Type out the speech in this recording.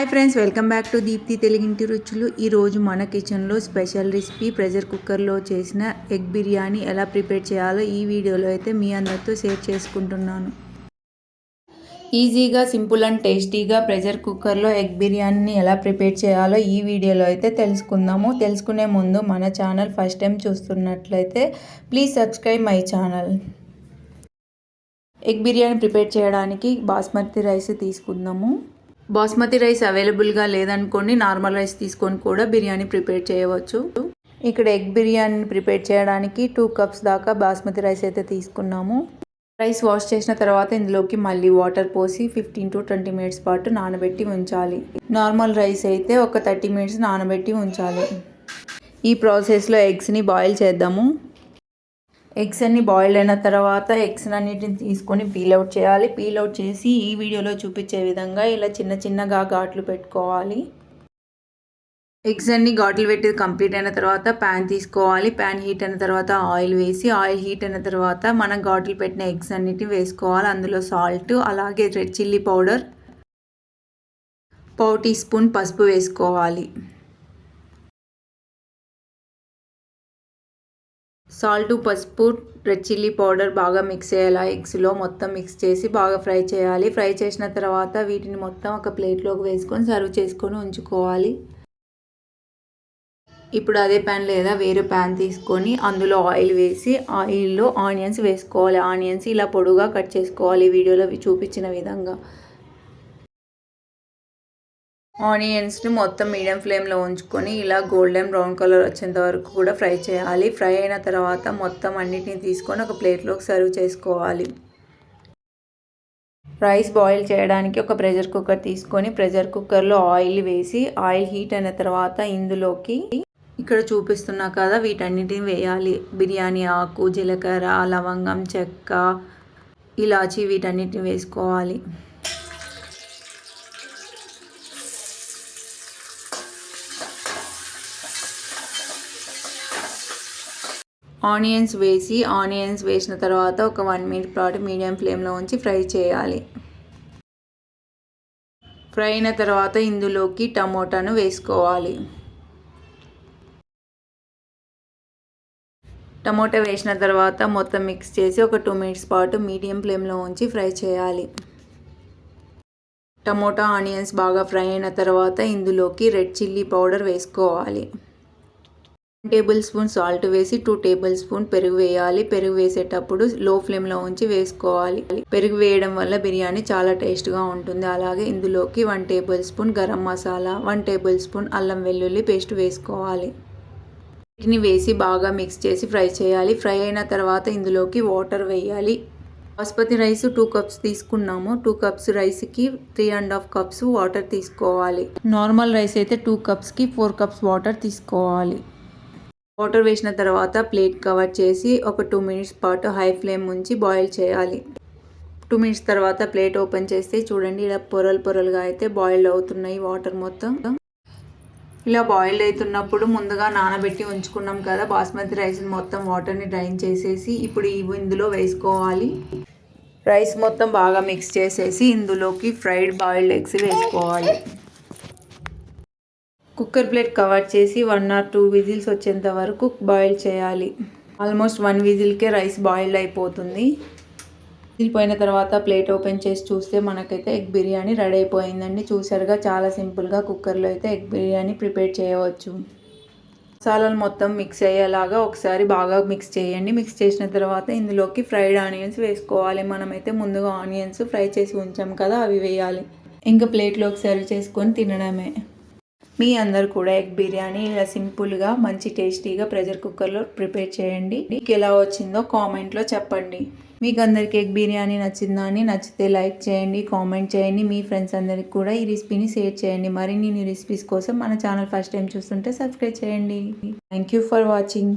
Hi friends welcome back to Deepthi తెలుగింటి రుచులు ఈరోజు మన కిచెన్లో స్పెషల్ రెసిపీ ప్రెషర్ కుక్కర్లో చేసిన ఎగ్ బిర్యానీ ఎలా ప్రిపేర్ చేయాలో ఈ వీడియోలో అయితే మీ అందరితో షేర్ చేసుకుంటున్నాను. ఈజీగా సింపుల్ అండ్ టేస్టీగా ప్రెషర్ కుక్కర్లో ఎగ్ బిర్యానీని ఎలా ప్రిపేర్ చేయాలో ఈ వీడియోలో అయితే తెలుసుకుందాము. తెలుసుకునే ముందు మన ఛానల్ ఫస్ట్ టైం చూస్తున్నట్లయితే please subscribe my channel egg biryani prepare చేయడానికి బాస్మతి రైస్ తీసుకుందాము. బాస్మతి రైస్ అవైలబుల్గా లేదనుకోండి నార్మల్ రైస్ తీసుకొని కూడా బిర్యానీ ప్రిపేర్ చేయవచ్చు. ఇక్కడ ఎగ్ బిర్యానీ ప్రిపేర్ చేయడానికి టూ కప్స్ దాకా బాస్మతి రైస్ అయితే తీసుకున్నాము. రైస్ వాష్ చేసిన తర్వాత ఇందులోకి మళ్ళీ వాటర్ పోసి ఫిఫ్టీన్ టు ట్వంటీ మినిట్స్ పాటు నానబెట్టి ఉంచాలి. నార్మల్ రైస్ అయితే ఒక థర్టీ మినిట్స్ నానబెట్టి ఉంచాలి. ఈ ప్రాసెస్లో ఎగ్స్ని బాయిల్ చేద్దాము. ఎగ్స్ అన్ని బాయిల్ అయిన తర్వాత ఎగ్స్ అన్నిటిని తీసుకొని పీల్ అవుట్ చేయాలి. పీల్ అవుట్ చేసి ఈ వీడియోలో చూపించే విధంగా ఇలా చిన్న చిన్నగా ఘాట్లు పెట్టుకోవాలి. ఎగ్స్ అన్ని ఘాట్లు పెట్టి కంప్లీట్ అయిన తర్వాత ప్యాన్ తీసుకోవాలి. ప్యాన్ హీట్ అయిన తర్వాత ఆయిల్ వేసి ఆయిల్ హీట్ అయిన తర్వాత మనం ఘాట్లు పెట్టిన ఎగ్స్ అన్నిటిని వేసుకోవాలి. అందులో సాల్ట్ అలాగే రెడ్ చిల్లీ పౌడర్ పావు టీ స్పూన్ పసుపు వేసుకోవాలి. సాల్ట్ పసుపు రెడ్ చిల్లీ పౌడర్ బాగా మిక్స్ చేయాలి? ఎగ్స్లో మొత్తం మిక్స్ చేసి బాగా ఫ్రై చేయాలి. ఫ్రై చేసిన తర్వాత వీటిని మొత్తం ఒక ప్లేట్లోకి వేసుకొని సర్వ్ చేసుకొని ఉంచుకోవాలి. ఇప్పుడు అదే ప్యాన్ లేదా వేరే ప్యాన్ తీసుకొని అందులో ఆయిల్ వేసి ఆయిల్లో ఆనియన్స్ వేసుకోవాలి. ఆనియన్స్ ఇలా పొడుగా కట్ చేసుకోవాలి వీడియోలో చూపించిన విధంగా. ఆనియన్స్ని మొత్తం మీడియం ఫ్లేమ్లో ఉంచుకొని ఇలా గోల్డెన్ బ్రౌన్ కలర్ వచ్చేంత వరకు కూడా ఫ్రై చేయాలి. ఫ్రై అయిన తర్వాత మొత్తం అన్నిటిని తీసుకొని ఒక ప్లేట్లోకి సర్వ్ చేసుకోవాలి. రైస్ బాయిల్ చేయడానికి ఒక ప్రెషర్ కుక్కర్ తీసుకొని ప్రెషర్ కుక్కర్లో ఆయిల్ వేసి ఆయిల్ హీట్ అయిన తర్వాత ఇందులోకి ఇక్కడ చూపిస్తున్నా కదా వీటన్నిటిని వేయాలి. బిర్యానీ ఆకు జీలకర్ర లవంగం చెక్క ఇలాచి వీటన్నిటిని వేసుకోవాలి. ఆనియన్స్ వేసి ఆనియన్స్ వేసిన తర్వాత ఒక వన్ మినిట్ పాటు మీడియం ఫ్లేమ్లో ఉంచి ఫ్రై చేయాలి. ఫ్రై అయిన తర్వాత ఇందులోకి టమోటాను వేసుకోవాలి. టమోటా వేసిన తర్వాత మొత్తం మిక్స్ చేసి ఒక టూ మినిట్స్ పాటు మీడియం ఫ్లేమ్లో ఉంచి ఫ్రై చేయాలి. టమోటా ఆనియన్స్ బాగా ఫ్రై అయిన తర్వాత ఇందులోకి రెడ్ చిల్లీ పౌడర్ వేసుకోవాలి. టేబుల్ స్పూన్ సాల్ట్ వేసి టూ టేబుల్ స్పూన్ పెరుగు వేయాలి. పెరుగు వేసేటప్పుడు లో ఫ్లేమ్లో ఉంచి వేసుకోవాలి. పెరుగు వేయడం వల్ల బిర్యానీ చాలా టేస్ట్గా ఉంటుంది. అలాగే ఇందులోకి one tablespoon garam masala one tablespoon అల్లం వెల్లుల్లి పేస్ట్ వేసుకోవాలి. వీటిని వేసి బాగా మిక్స్ చేసి ఫ్రై చేయాలి. ఫ్రై అయిన తర్వాత ఇందులోకి వాటర్ వేయాలి. బాస్మతి రైస్ టూ కప్స్ తీసుకున్నాము. టూ కప్స్ రైస్కి three and half cups water తీసుకోవాలి. నార్మల్ రైస్ అయితే టూ కప్స్కి ఫోర్ కప్స్ వాటర్ తీసుకోవాలి. వాటర్ వేసిన తర్వాత ప్లేట్ కవర్ చేసి ఒక టూ మినిట్స్ పాటు హై ఫ్లేమ్ ఉంచి బాయిల్ చేయాలి. టూ మినిట్స్ తర్వాత ప్లేట్ ఓపెన్ చేస్తే చూడండి ఇలా పొరలు పొరలుగా అయితే బాయిల్ అవుతున్నాయి వాటర్ మొత్తం. ఇలా బాయిల్ అవుతున్నప్పుడు ముందుగా నానబెట్టి ఉంచుకున్నాం కదా బాస్మతి రైస్ మొత్తం వాటర్ని డ్రైన్ చేసేసి ఇప్పుడు ఇవి ఇందులో వేసుకోవాలి. రైస్ మొత్తం బాగా మిక్స్ చేసేసి ఇందులోకి ఫ్రైడ్ బాయిల్డ్ ఎగ్స్ వేసుకోవాలి. కుక్కర్ ప్లేట్ కవర్ చేసి వన్ ఆర్ టూ విజిల్స్ వచ్చేంత వరకు బాయిల్ చేయాలి. ఆల్మోస్ట్ వన్ విజిల్కే రైస్ బాయిల్డ్ అయిపోతుంది. విజిల్ పోయిన తర్వాత ప్లేట్ ఓపెన్ చేసి చూస్తే మనకైతే ఎగ్ బిర్యానీ రెడీ అయిపోయిందండి. చూసారుగా చాలా సింపుల్గా కుక్కర్లో అయితే ఎగ్ బిర్యానీ ప్రిపేర్ చేయవచ్చు. మసాలాలు మొత్తం మిక్స్ అయ్యేలాగా ఒకసారి బాగా మిక్స్ చేయండి. మిక్స్ చేసిన తర్వాత ఇందులోకి ఫ్రైడ్ ఆనియన్స్ వేసుకోవాలి. మనమైతే ముందుగా ఆనియన్స్ ఫ్రై చేసి ఉంచాం కదా అవి వేయాలి. ఇంకా ప్లేట్లోకి సర్వ్ చేసుకొని తినడమే. మీ అందరు కూడా ఎగ్ బిర్యానీ ఇలా సింపుల్గా మంచి టేస్టీగా ప్రెషర్ కుక్కర్లో ప్రిపేర్ చేయండి. మీకు ఎలా వచ్చిందో కామెంట్లో చెప్పండి. మీకు అందరికి ఎగ్ బిర్యానీ నచ్చిందా అని నచ్చితే లైక్ చేయండి కామెంట్ చేయండి. మీ ఫ్రెండ్స్ అందరికి కూడా ఈ రెసిపీని షేర్ చేయండి. మరిన్ని రెసిపీస్ కోసం మన ఛానల్ ఫస్ట్ టైం చూస్తుంటే సబ్స్క్రైబ్ చేయండి. Thank you for watching.